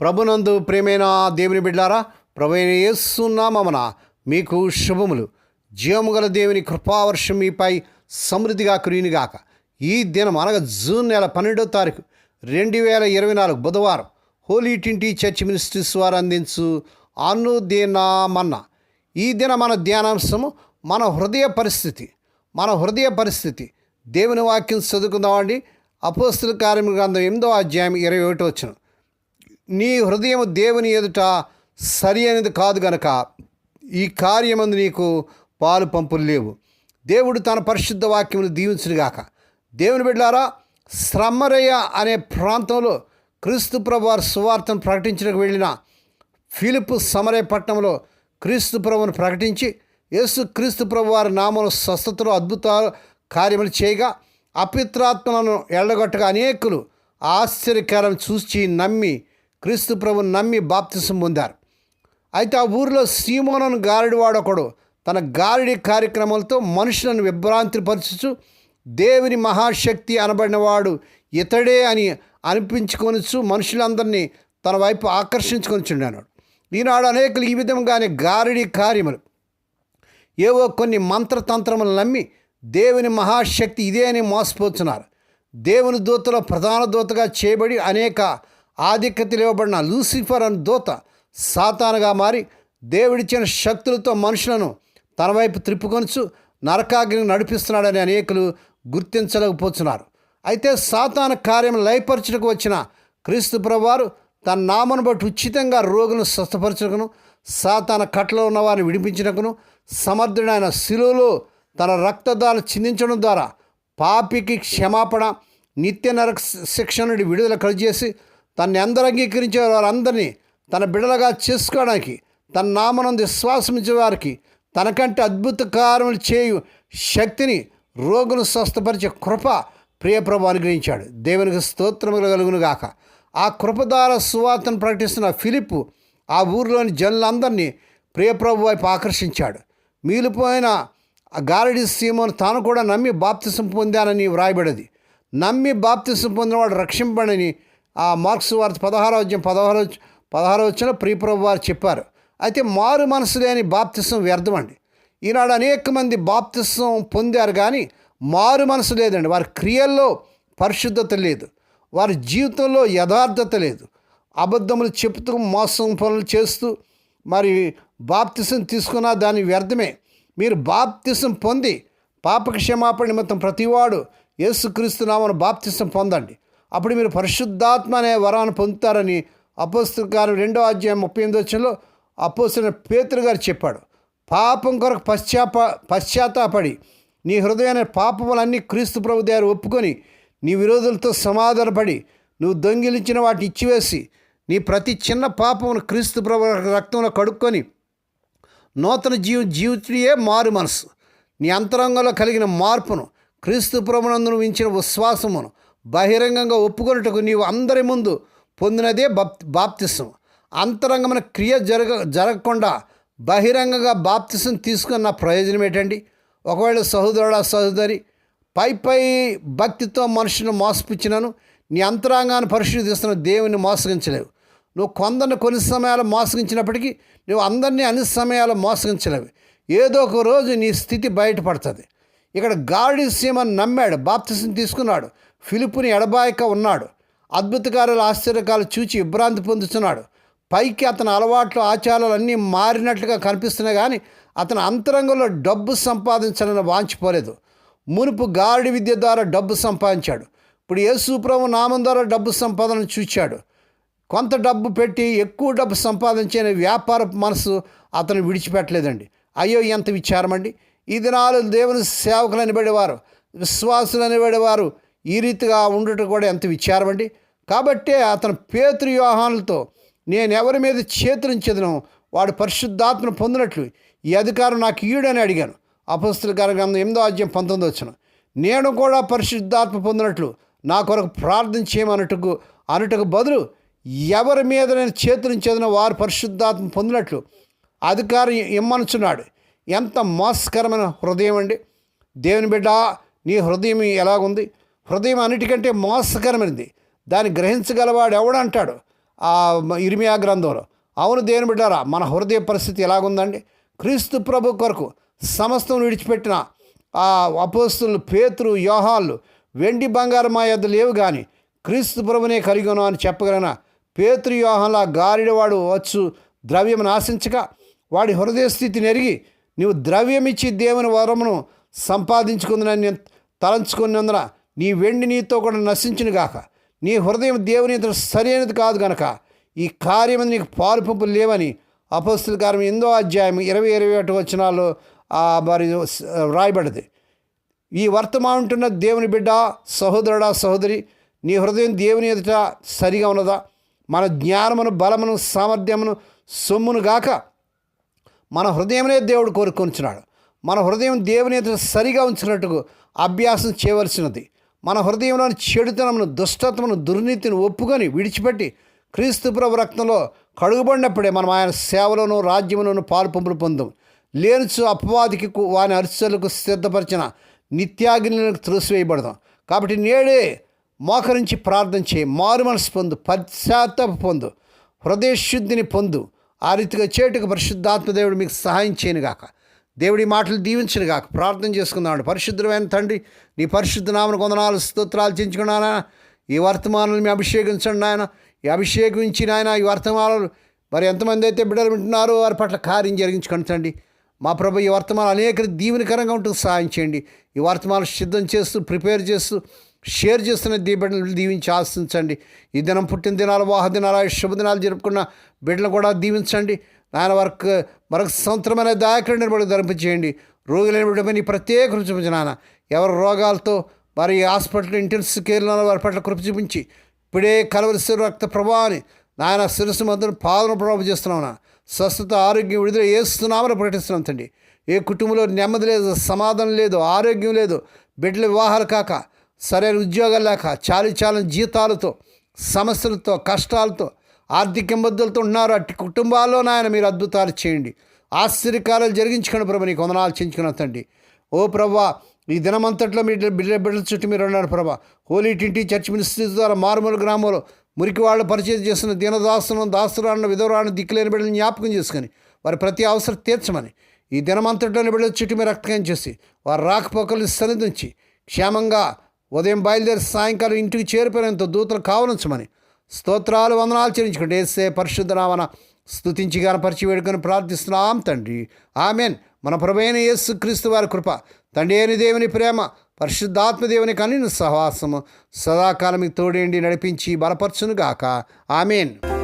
ప్రభునందు ప్రేమైన దేవుని బిడ్డారా ప్రభుని యేసునామమున మీకు శుభములు. జీవము గల దేవుని కృపావర్షం మీపై సమృద్ధిగా కురియునిగాక ఈ దినం అనగా జూన్ నెల పన్నెండో తారీఖు రెండు వేల ఇరవై నాలుగు బుధవారం హోలీ టింటీ చర్చ్ మినిస్ట్రీస్ వారు అందించు అనుదినమన్న. ఈ దిన మన ధ్యానాంశము మన హృదయ పరిస్థితి. మన హృదయ పరిస్థితి. దేవుని వాక్యం చదువుకుందామండి. అపోస్తుల కార్యం గ్రంథం ఎనిమిదో అధ్యాయం ఇరవై ఒకటి వచ్చిన నీ హృదయం దేవుని ఎదుట సరి అనేది కాదు గనక ఈ కార్యమందు నీకు పాలు పంపులు లేవు. దేవుడు తన పరిశుద్ధ వాక్యమును దీవించునుగాక. దేవుని బిడ్డారా శ్రమరయ్య అనే ప్రాంతంలో క్రీస్తు ప్రభువారు సువార్తను ప్రకటించడానికి వెళ్ళిన ఫిలిప్ సమరయ పట్టణంలో క్రీస్తు ప్రభువును ప్రకటించి యేసు క్రీస్తు ప్రభు వారి నామను స్వస్థతలో అద్భుత కార్యములు చేయగా అపిత్రాత్మలను ఎళ్ళగొట్టగా అనేకులు ఆశ్చర్యకరం చూసి నమ్మి క్రీస్తు ప్రభు నమ్మి బాప్తిసం పొందారు. అయితే ఆ ఊరిలో సీమోనను గారడివాడొకడు తన గారడి కార్యక్రమాలతో మనుషులను విభ్రాంతిపరచుచు దేవుని మహాశక్తి అనబడినవాడు ఇతడే అని అనిపించుకొనిచ్చు మనుషులందరినీ తన వైపు ఆకర్షించుకొని ఈనాడు అనేకులు ఈ విధంగానే గారడి కార్యములు. ఏవో కొన్ని మంత్రతంత్రములు నమ్మి దేవుని మహాశక్తి ఇదే అని మోసపోతున్నారు. దేవుని దూతలో ప్రధాన దూతగా చేయబడి అనేక ఆధిక్యతలు ఇవ్వబడిన లూసిఫర్ అని దూత సాతానుగా మారి దేవుడిచ్చిన శక్తులతో మనుషులను తన వైపు త్రిప్పుకొనుచు నరకాగ్ని నడిపిస్తున్నాడని అనేకులు గుర్తించలేకపోతున్నారు. అయితే సాతాన కార్యం లయపరచుటకు వచ్చిన క్రీస్తు ప్రభువారు తన నామను బట్టి ఉచితంగా రోగులను స్వస్థపరచుటకును సాతాన కట్టలో ఉన్న వారిని విడిపించుటకును సమర్థుడైన శిలువలో తన రక్తదాలు చిందించడం ద్వారా పాపికి క్షమాపణ నిత్య నరక శిక్ష నుండి విడుదల కలిగజేసి తన్ని అందరూ అంగీకరించే వారందరినీ తన బిడలుగా చేసుకోవడానికి తన నామనం విశ్వాసమించే వారికి తనకంటే అద్భుత కార్యములు చేయు శక్తిని రోగును స్వస్థపరిచే కృప ప్రియప్రభు అనుగ్రహించాడు. దేవునికి స్తోత్రములు కలుగును గాక. ఆ కృప ద్వారా సువార్తను ప్రకటిస్తున్న ఫిలిప్ ఆ ఊరిలోని జనులందరినీ ప్రియప్రభు వైపు ఆకర్షించాడు. మిగిలిపోయిన ఆ గారడి సీమను తాను కూడా నమ్మి బాప్తిసం పొందానని వ్రాయబడది నమ్మి బాప్తిసం పొందినవాడు రక్షింపడని ఆ మార్క్స్ వారి పదహారో అధ్యాయం పదహారో పదహారో వచ్చిన ప్రియప్రభు వారు చెప్పారు. అయితే మారు మనసు లేని బాప్తిసం వ్యర్థం అండి. ఈనాడు అనేక మంది బాప్తిసం పొందారు కానీ మారు మనసు లేదండి. వారి క్రియల్లో పరిశుద్ధత లేదు. వారి జీవితంలో యథార్థత లేదు. అబద్ధములు చెప్తూ మోసం పనులు చేస్తూ మరి బాప్తిసం తీసుకున్న దాని వ్యర్థమే. మీరు బాప్తిసం పొంది పాపక్షమాపణ నిమిత్తం ప్రతివాడు యేసుక్రీస్తు నామను బాప్తిసం పొందండి. అప్పుడు మీరు పరిశుద్ధాత్మ అనే వరాన్ని పొందుతారని అపోస్తుకారు రెండో అధ్యాయం ముప్పై ఎనిమిది వచ్చంలో అపోస్తున్న పేతురు గారు చెప్పాడు. పాపం కొరకు పశ్చాప పశ్చాత్తాపడి నీ హృదయాన్ని పాపములన్నీ క్రీస్తు ప్రభు దగ్గర ఒప్పుకొని నీ విరోధులతో సమాధానపడి నువ్వు దొంగిలించిన వాటిని ఇచ్చివేసి నీ ప్రతి చిన్న పాపమును క్రీస్తు ప్రభు రక్తంలో కడుక్కొని నూతన జీవ జీవితుడియే మారు మనసు. నీ అంతరంగంలో కలిగిన మార్పును క్రీస్తు ప్రభునందును మించిన విశ్వాసమును బహిరంగంగా ఒప్పుకొనుటకు నీవు అందరి ముందు పొందినదే బాప్ బాప్తిసం. అంతరంగమైన క్రియ జరగ జరగకుండా బహిరంగంగా బాప్తిసం తీసుకున్న ప్రయోజనం ఏంటండి? ఒకవేళ సహోదరుడా సహోదరి పై పై భక్తితో మనుషులను మోసపుచ్చినాను నీ అంతరంగాన్ని పరిశుద్ధిస్తున్న దేవుని మోసగించలేవు. నువ్వు కొందరిని కొన్ని సమయాలు మోసగించినప్పటికీ నువ్వు అందరినీ అన్ని సమయాలు మోసగించలేవు. ఏదో ఒక రోజు నీ స్థితి బయటపడుతుంది. ఇక్కడ గాడి సీమను నమ్మాడు బాప్తిసం తీసుకున్నాడు. ఫిలిపుని ఎడబాయక ఉన్నాడు. అద్భుతకారుల ఆశ్చర్యకాలు చూచి విభ్రాంతి పొందుతున్నాడు. పైకి అతని అలవాట్లు ఆచారాలు అన్నీ మారినట్లుగా కనిపిస్తున్నాయి కానీ అతని అంతరంగంలో డబ్బు సంపాదించాలని వాంచిపోలేదు మునుపు గాడి విద్య ద్వారా డబ్బు సంపాదించాడు. ఇప్పుడు యేసుప్రభు నామం ద్వారా డబ్బు సంపాదన చూచాడు. కొంత డబ్బు పెట్టి ఎక్కువ డబ్బు సంపాదించే వ్యాపార మనసు అతను విడిచిపెట్టలేదండి. అయ్యో ఎంత విచారమండి. ఈ దినాలు దేవుని సేవకులు అనిబడేవారు విశ్వాసులు అనిబడేవారు ఈ రీతిగా ఉండటం కూడా ఎంత విచారం అండి? కాబట్టే అతను పేతృ వ్యూహాలతో నేను ఎవరి మీద చేతురించదను వాడు పరిశుద్ధాత్మను పొందినట్లు. ఈ అధికారం నాకు ఈడని అడిగాను. అపస్తుల గ్రంథం ఎనిమిదో అధ్యాయం పంతొమ్మిది వచ్చిన నేను కూడా పరిశుద్ధాత్మ పొందినట్లు. నా కొరకు ప్రార్థన చేయమన్నట్టుకు అనుటకు బదులు ఎవరి మీద నేను చేతురించేదనో వారు పరిశుద్ధాత్మ పొందినట్లు. అధికారం ఇమ్మనుచున్నాడు. ఎంత మోసకరమైన హృదయం అండి. దేవుని బిడ్డ నీ హృదయం ఎలాగుంది? హృదయం అన్నిటికంటే మోసకరమైనది. దాన్ని గ్రహించగలవాడు ఎవడంటాడు? ఆ ఇరిమియా గ్రంథంలో. అవును దేని బిడ్డారా మన హృదయ పరిస్థితి ఎలాగుందండి? క్రీస్తు ప్రభు కొరకు సమస్తం విడిచిపెట్టిన ఆ అపోస్తులు పేతురు యోహాళ్ళు వెండి బంగారు మా యొద్ద లేవు కానీ క్రీస్తు ప్రభునే కలిగను అని చెప్పగలన పేతురు యోహంలా గారిడవాడు వచ్చు ద్రవ్యం ఆశించక వాడి హృదయ స్థితిని ఎరిగి నీవు ద్రవ్యం ఇచ్చి దేవుని వరమును సంపాదించుకుందని నేను తలంచుకున్నందున నీ వెండి నీతో కూడా నశించును గాక. నీ హృదయం దేవుని సరైనది కాదు గనక. ఈ కార్యం నీకు పాలు లేవని అపస్తుల కార్యం ఎందో అధ్యాయం ఇరవై ఇరవై ఒకటి వచనాల్లో మరి రాయబడింది ఈ వర్తమానుంటున్న దేవుని బిడ్డ సహోదరుడా సహోదరి నీ హృదయం దేవుని ఎదుట సరిగా ఉన్నదా? మన జ్ఞానమును బలమును సామర్థ్యమును సొమ్మును గాక మన హృదయమనే దేవుడు కోరుకొనిచున్నాడు. మన హృదయం దేవుని ఎదుట సరిగా ఉంచినట్టుకు అభ్యాసం చేయవలసినది. మన హృదయంలోని చెడుతనమును దుష్టత్వమును దుర్నీతిని ఒప్పుకొని విడిచిపెట్టి క్రీస్తు ప్రభు రక్తంలో కడుగుబడినప్పుడే మనం ఆయన సేవలను రాజ్యములను పాల్పంపులు పొందాం లేనుచు అపవాదికి వాని అరిసెలకు సిద్ధపరిచిన నిత్యాగ్నిలకు త్రోసివేయబడదాం కాబట్టి నేడే మోకరించి ప్రార్థన చేయి మారు మనసు పొందు పశ్చాత్తాప పొందు హృదయ శుద్ధిని పొందు ఆ రీతిగా చేటుకు పరిశుద్ధాత్మదేవుడు మీకు సహాయం చేయను గాక దేవుడి మాటలు దీవించను గాక. ప్రార్థన చేసుకుందామండి. పరిశుద్ధమైన తండ్రి నీ పరిశుద్ధ నామను కొందనాలు స్తోత్రాలు చించుకున్నానా ఈ వర్తమానాలు మీ అభిషేకించండి నాయన. ఈ అభిషేకించి నాయన ఈ వర్తమానాలు మరి ఎంతమంది అయితే బిడ్డలు వింటున్నారో వారి పట్ల కార్యం జరిగించుకొని తండ్రి. మా ప్రభు ఈ వర్తమానం అనేక దీవెనకరంగా ఉంటుంది సహాయం చేయండి. ఈ వర్తమానం సిద్ధం చేస్తూ ప్రిపేర్ చేస్తూ షేర్ చేస్తున్న దీ దీవించి ఆశించండి. ఈ దినం పుట్టిన దినాలు వాహ దినాలు శుభదినాలు జరుపుకున్న బిడ్డలు కూడా దీవించండి. నాయన వర్క్ మరొక సంవత్సరమైన దాయకుడిని నిలబడి ధరింపచేయండి రోగులైన బిడ్డమని ప్రత్యేక కృప నాన్న. ఎవరి రోగాలతో వారి హాస్పిటల్ ఇంటెన్సివ్ కేర్లో వారి పట్ల కృప చూపించి ఇప్పుడే కలవరిసి రక్త ప్రభావాన్ని నాయన శిరస్సు మధ్యన పాదన ప్రభావం చేస్తున్నాం నా స్వస్థత ఆరోగ్యం విడుదల ఏస్తున్నామని ప్రకటిస్తున్నాం తండ్రి. ఏ కుటుంబంలో నెమ్మది లేదు సమాధానం లేదు ఆరోగ్యం లేదు బిడ్డల వివాహాలు కాక సరైన ఉద్యోగాలు లేక చాలి చాలని జీతాలతో సమస్యలతో కష్టాలతో ఆర్థిక ఇబ్బందులతో ఉన్నారు. అట్టి కుటుంబాల్లో నాయన మీరు అద్భుతాలు చేయండి. ఆశ్చర్యకారాలు జరిగించుకోండి ప్రభు నీకు వందనాలు చేయించుకుని తండ్రి. ఓ ప్రభా ఈ దినమంతట్లో మీ బిడ్డ బిడ్డల చుట్టూ మీరు ఉన్నారు ప్రభా. హోలీ టింటి చర్చ్ మినిస్ట్రీ ద్వారా మారుమూల గ్రామంలో మురికి వాళ్ళు పరిచయం చేస్తున్న దీనదాసును దాసురాను విధవరాను దిక్కులేని బిడ్డలను జ్ఞాపకం చేసుకొని వారి ప్రతి అవసరం తీర్చమని ఈ దినమంతట్లోని బిడ్డల చుట్టూ మీరు రక్తకం చేసి వారు రాకపోకలు సన్నిధించి క్షేమంగా ఉదయం బయలుదేరి సాయంకాలం ఇంటికి చేరిపోయినంత దూతలు కావలించమని స్తోత్రాలు వందనాలు చెల్లించుకుంటే ఏసే పరిశుద్ధనామన స్థుతించి గనపరిచి వేడుకొని ప్రార్థిస్తున్నాం తండ్రి. ఆమెన్. మన ప్రభైన యేసు క్రీస్తు వారి కృప తండ్రి అయిన దేవుని ప్రేమ పరిశుద్ధాత్మ దేవుని కనిన సహవాసము సదాకాలం తోడేండి నడిపించి బలపరచునుగాక. ఆమెన్.